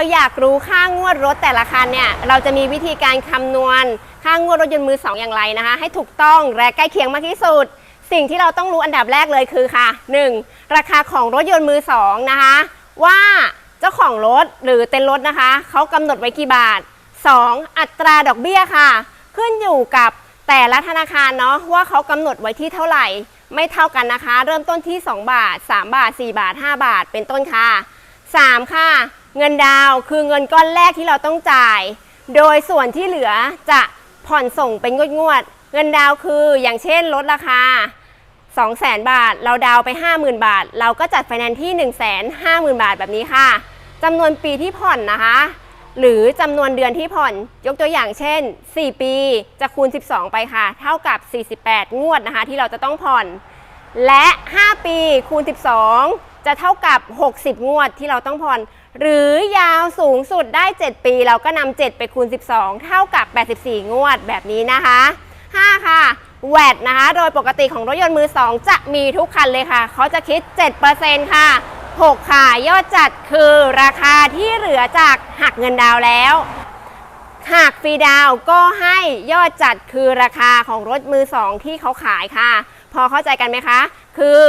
ราอยากรู้ค่างวดรถแต่ละคันเนี่ยเราจะมีวิธีการคำนวณ ค่างวดรถยนต์มือสองอย่างไรนะคะ ให้ถูกต้องและใกล้เคียงมากที่สุด สิ่งที่เราต้องรู้อันดับแรกเลยคือค่ะ 1. ราคาของรถยนต์มือสองนะคะ ว่าเจ้าของรถหรือเต็นรถนะคะเขากำหนดไว้กี่บาท 2. อัตราดอกเบี้ยค่ะ ขึ้นอยู่กับแต่ละธนาคารเนาะว่าเขากำหนดไว้ที่เท่าไหร่ ไม่เท่ากันนะคะ เริ่มต้นที่ 2 บาท 3 บาท 4 บาท 5 บาท เป็นต้นค่ะ 3 ค่ะ เงินดาวคือเงินก้อนแรกที่เราต้องจ่าย โดยส่วนที่เหลือจะผ่อนส่งเป็นงวดๆเงินดาวคืออย่างเช่นลดราคา 200,000 บาท เราดาวไป 50,000 บาท เราก็จัดไฟแนนซ์ที่ 150,000 บาทแบบนี้ค่ะจำนวนปีที่ผ่อนนะคะ หรือจำนวนเดือนที่ผ่อนยกตัวอย่างเช่น 4 ปีจะคูณ 12 ไปค่ะ เท่ากับ 48 งวดนะคะ ที่เราจะต้องผ่อน และ 5 ปีคูณ 12 จะเท่ากับ 60 งวดที่เราต้องผ่อน หรือยาวสูงสุดได้ 7 ปี เราก็นำ7ไปคูณ 12 เท่ากับ 84 งวดแบบนี้นะคะ 5 ค่ะแวดนะคะ โดยปกติของรถยนต์มือ 2 จะมีทุกคันเลยค่ะ เขาจะคิด 7%ค่ะ 6 ค่ะ ยอดจัดคือราคาที่เหลือจากหักเงินดาวแล้ว หากฟรีดาวก็ให้ยอดจัดคือราคาของรถมือสองที่เขาขายค่ะ พอเข้าใจกันไหมคะ คือ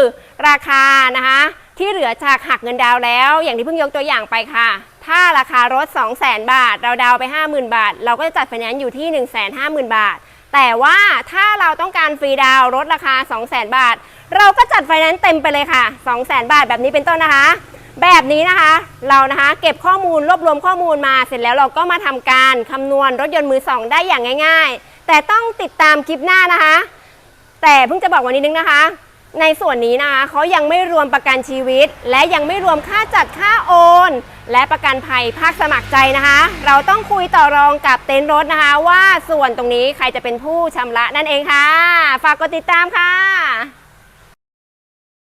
ราคานะคะ ที่เหลือจากหักเงินดาวแล้ว อย่างที่เพิ่งยกตัวอย่างไปค่ะ ถ้าราคารถ 2 0 0 0 0 0 บาท เราดาวไป 50,000 บาท เราก็จะจัดไฟแนนซ์อยู่ที่ 150,000 บาท แต่ว่าถ้าเราต้องการฟรีดาวรถราคา 200,000 บาท เราก็จัดไฟแนนซ์เต็มไปเลยค่ะ 200,000 บาทแบบนี้เป็นต้นนะคะ แบบนี้นะคะ เรานะคะเก็บข้อมูลรวบรวมข้อมูลมาเสร็จแล้วเราก็มาทำการคำนวณรถยนต์มือสองได้อย่างง่าย ๆ แต่ต้องติดตามคลิปหน้านะคะ แต่เพิ่งจะบอกวันนี้นึงนะคะ ในส่วนนี้นะคะเขายังไม่รวมประกันชีวิต และยังไม่รวมค่าจัดค่าโอน และประกันภัยภาคสมัครใจนะคะ เราต้องคุยต่อรองกับเต็นท์รถนะคะ ว่าส่วนตรงนี้ใครจะเป็นผู้ชำระนั่นเองค่ะ ฝากกดติดตามค่ะ